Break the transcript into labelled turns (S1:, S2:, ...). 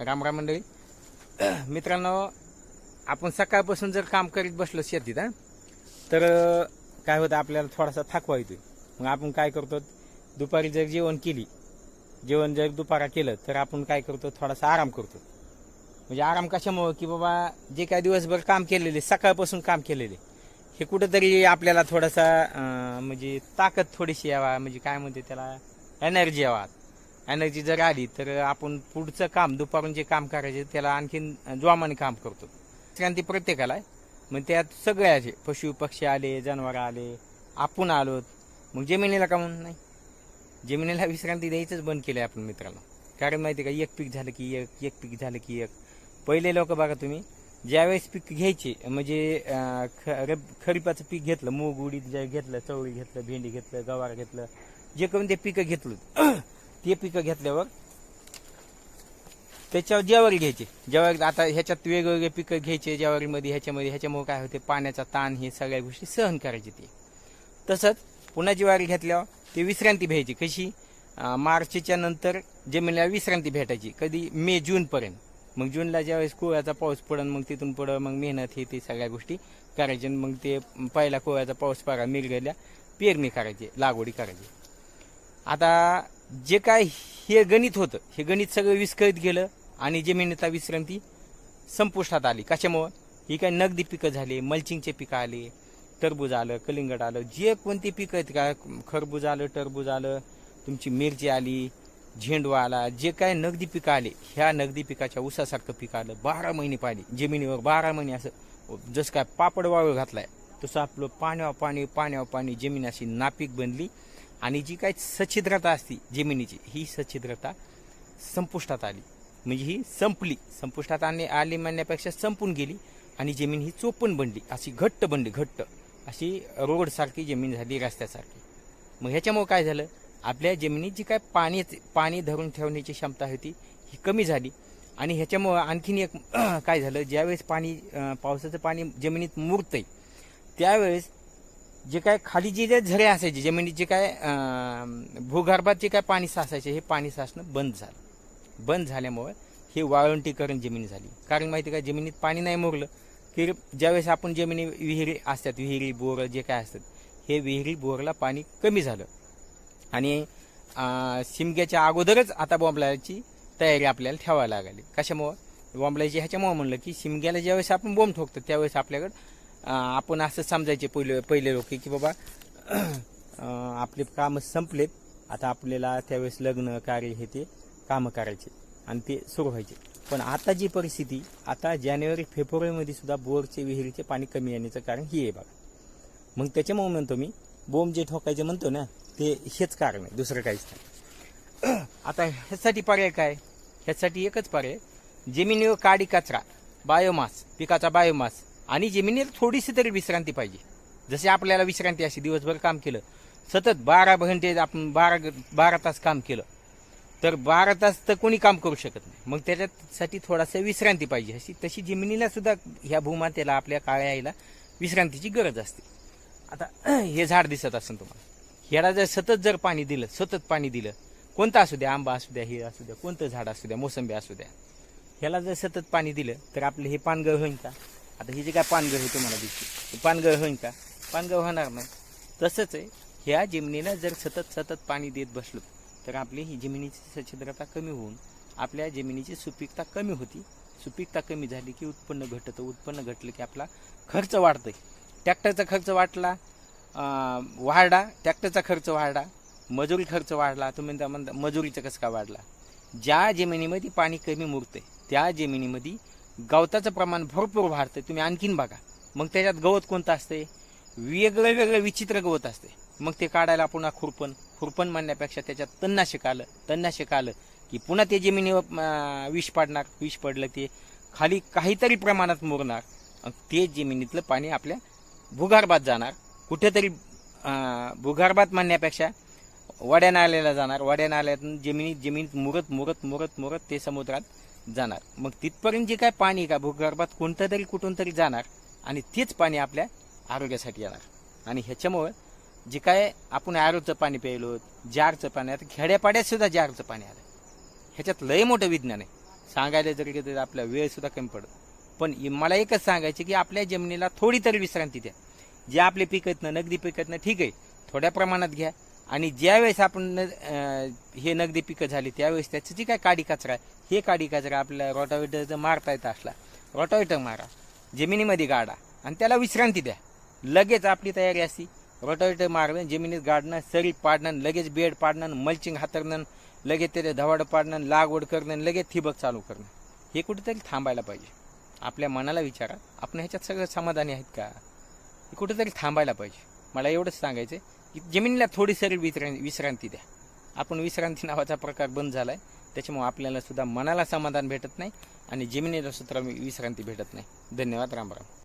S1: रामराम मंडळी. मित्रांनो आपण सकाळपासून जर काम करीत बसलो शेतीत हा तर काय होतं आपल्याला थोडासा थकवा येतोय. मग आपण काय करतो दुपारी जर जेवण केली जेवण जर दुपारा केलं तर आपण काय करतो थोडासा आराम करतो. म्हणजे आराम कशामुळं? की बाबा जे काय दिवसभर काम केलेले सकाळपासून काम केलेले हे कुठंतरी आपल्याला थोडासा म्हणजे ताकद थोडीशी यावा म्हणजे काय म्हणते त्याला एनर्जी यावा. एनर्जी जर आली तर आपण पुढचं काम दुपारून जे काम करायचे त्याला आणखीन जोमाने काम करतो. क्रांती प्रत्येकाला आहे. मग त्यात सगळ्याचे पशु पक्षी आले जनावर आले आपण आलो मग जमिनीला का म्हणून नाही? जमिनीला विश्रांती द्यायचंच बंद केलं आहे आपण मित्रांनो. कारण माहिती आहे का एक पीक झालं की एक एक पीक झालं की एक. पहिले लोक बघा तुम्ही ज्यावेळेस पीक घ्यायचे म्हणजे ख- रब- खरीपाचं पीक घेतलं मूग उडीद जे घेतलं चवळी घेतलं भेंडी घेतलं गवार घेतलं जे करून ते पिकं घेतलं ते पिकं घेतल्यावर त्याच्यावर ज्वारी घ्यायची. जेवारी आता ह्याच्यात वेगवेगळे पिकं घ्यायचे ज्वारीमध्ये ह्याच्यामध्ये ह्याच्यामुळे काय होते? पाण्याचा ताण हे सगळ्या गोष्टी सहन करायची ते. तसंच पुन्हा ज्वारी घेतल्यावर ते विश्रांती घ्यायची. कशी? मार्चच्या नंतर जमिनीला विश्रांती भेटायची. कधी? मे जूनपर्यंत मग जूनला ज्यावेळेस कोळ्याचा पाऊस पडन मग तिथून पुढं मग मेहनत हे ते सगळ्या गोष्टी करायचे आणि मग ते पहिला कोळ्याचा पाऊस पडा मिरगल्या पेरणी करायची लागवडी करायची. आता जे काय हे गणित होतं हे गणित सगळं विस्कळीत गेलं आणि जमिनीचा विश्रांती संपुष्टात आली. कशामुळं? ही काय नगदी पिकं झाली मल्चिंगचे पिकं आले टरबूज आलं कलिंगड आलं जे कोणती पिकं आहेत का खरबूज आलं टरबूज आलं तुमची मिरची आली झेंडू आला जे काय नगदी पिकं आले ह्या नगदी पिकाच्या ऊसासारखं पिकं आलं बारा महिने पाणी जमिनीवर बारा महिने असं जसं काय पापड वाळू घातलाय तसं आपलं पाण्यावर पाणी पाण्यावर पाणी जमीन अशी नापीक बनली आणि जी काय सच्छिद्रता असती जमिनीची ही सच्छिद्रता संपुष्टात आली. म्हणजे ही संपली. संपुष्टात आणणे आली म्हणण्यापेक्षा संपून गेली आणि जमीन ही चोपण बनली. अशी घट्ट बनली घट्ट. अशी रोडसारखी जमीन झाली रस्त्यासारखी. मग ह्याच्यामुळं काय झालं? आपल्या जमिनीत जी काय पाणी पाणी धरून ठेवण्याची क्षमता होती ही कमी झाली. आणि ह्याच्यामुळं आणखीन एक काय झालं? ज्यावेळेस पाणी पावसाचं पाणी जमिनीत मुरतंय त्यावेळेस जे काय खाली जे जे झरे असायचे जमिनीत जे काय भूगर्भात जे काय पाणी साचायचे हे पाणी साचणं बंद झालं. बंद झाल्यामुळे हे वाळवंटीकरण जमीन झाली. कारण माहिती का जमिनीत पाणी नाही मुरलं की ज्यावेळेस आपण जमिनी विहिरी असतात विहिरी बोर जे काय असतात हे विहिरी बोरला पाणी कमी झालं. आणि शिमग्याच्या अगोदरच आता बॉम्बलाची तयारी आपल्याला ठेवायला लागली. कशामुळं? बॉम्बलाची ह्याच्यामुळं म्हणलं की शिमग्याला ज्यावेळेस आपण बोंब ठोकतो त्यावेळेस आपल्याकडं आपण असं समजायचे पहिले पहिले लोक की बाबा आपले कामं संपलेत. आता आपल्याला त्यावेळेस लग्न कार्य हे ते कामं करायचे आणि ते सुरू व्हायचे. पण आता जी परिस्थिती आता जानेवारी फेब्रुवारीमध्ये सुद्धा बोरचे विहिरीचे पाणी कमी येण्याचं कारण ही आहे बघा. मग त्याच्यामुळे म्हणतो मी बोंब जे ठोकायचे म्हणतो ना ते हेच कारण आहे दुसरं काहीच नाही. आता ह्यासाठी पर्याय काय? ह्यासाठी एकच पर्याय जमिनीवर काडी कचरा बायोमास पिकाचा बायोमास आणि जमिनीला थोडीशी तरी विश्रांती पाहिजे. जसे आपल्याला विश्रांती अशी दिवसभर काम केलं सतत बारा घंटे आपण बारा बारा तास काम केलं तर बारा तास तर कोणी काम करू शकत नाही. मग त्याच्यासाठी थोडासा विश्रांती पाहिजे. अशी तशी जमिनीला सुद्धा ह्या भूमातेला आपल्या काळ्या आईला विश्रांतीची गरज असते. आता हे झाड दिसत असेल तुम्हाला. ह्याला जर सतत जर पाणी दिलं सतत पाणी दिलं कोणतं असू द्या आंबा असू द्या हे असू द्या कोणतं झाड असू द्या मोसंबी असू द्या ह्याला जर सतत पाणी दिलं तर आपलं हे पानगळ होईल का? आता हे जे काय पानगळ हे तुम्हाला दिसते. पानगळ होईन का? पानगळ होणार नाही. तसंच आहे ह्या जमिनीला जर सतत सतत पाणी देत बसलो तर आपली ही जमिनीची सच्छिद्रता कमी होऊन आपल्या जमिनीची सुपीकता कमी होती. सुपीकता कमी झाली की उत्पन्न घटतं. उत्पन्न घटलं की आपला खर्च वाढतोय. ट्रॅक्टरचा खर्च वाढला वाढा ट्रॅक्टरचा खर्च वाढला मजुरी खर्च वाढला तुम्ही म्हणता मजुरीचा कसं का वाढला? ज्या जमिनीमध्ये पाणी कमी मुरते त्या जमिनीमध्ये गवताचं प्रमाण भरपूर वाढतं तुम्ही आणखीन बघा. मग त्याच्यात गवत कोणतं असते वेगळं वेगळं विचित्र गवत असते मग ते काढायला पुन्हा खुरपण. खुरपण म्हणण्यापेक्षा त्याच्यात तन्नाशिक आलं. तन्नाशिक आलं की पुन्हा ते जमिनीवर विष पाडणार. विष पडलं ते खाली काहीतरी प्रमाणात मुरणार. ते जमिनीतलं पाणी आपल्या भूगर्भात जाणार. कुठेतरी भूगर्भात म्हणण्यापेक्षा वड्या नाल्याला जाणार. वड्या नाल्यातून जमिनीत जमिनीत मुरत मुरत मुरत मुरत ते समुद्रात जाणार. मग तिथपर्यंत जे काय पाणी का भूगर्भात कोणतं तरी कुठून तरी जाणार आणि तेच पाणी आपल्या आरोग्यासाठी येणार. आणि ह्याच्यामुळं जे काय आपण आरोचं पाणी प्यायलो जारचं पाणी आता खेड्यापाड्यात सुद्धा जारचं पाणी आलं ह्याच्यात लय मोठं विज्ञान आहे. सांगायला जरी गेलं तरी आपला वेळ सुद्धा कमी पडत. पण मला एकच सांगायचं की आपल्या जमिनीला थोडी तरी विश्रांती द्या. जे आपले पिकत ना नगदी पिकत ना ठीक आहे. थोड्या प्रमाणात घ्या. आणि ज्यावेळेस आपण न- हे नगदी पिकं झाली त्यावेळेस त्याचं जी काय काडी कचरा आहे हे काडी कचरा आपल्याला रोटावेटर जर मारता येत असला रोटावेटर मारा जमिनीमध्ये गाडा आणि त्याला विश्रांती द्या. लगेच आपली तयारी असती रोटावेटर मारणं जमिनीत गाडणं सरी पाडणं लगेच बेड पाडणं मल्चिंग हातरणं लगेच त्याचे धवाडं पाडणं लागवड करणं लगेच ठिबक चालू करणं. हे कुठेतरी थांबायला पाहिजे. आपल्या मनाला विचारा आपण ह्याच्यात सगळं समाधानी आहेत का? हे कुठेतरी थांबायला पाहिजे. मला एवढंच सांगायचं आहे जमिनीला थोडी सरी विश्रां विश्रांती द्या. आपण विश्रांती नावाचा प्रकार बंद झालाय. त्याच्यामुळे आपल्याला सुद्धा मनाला समाधान भेटत नाही आणि जमिनीला सुद्धा विश्रांती भेटत नाही. धन्यवाद रामराम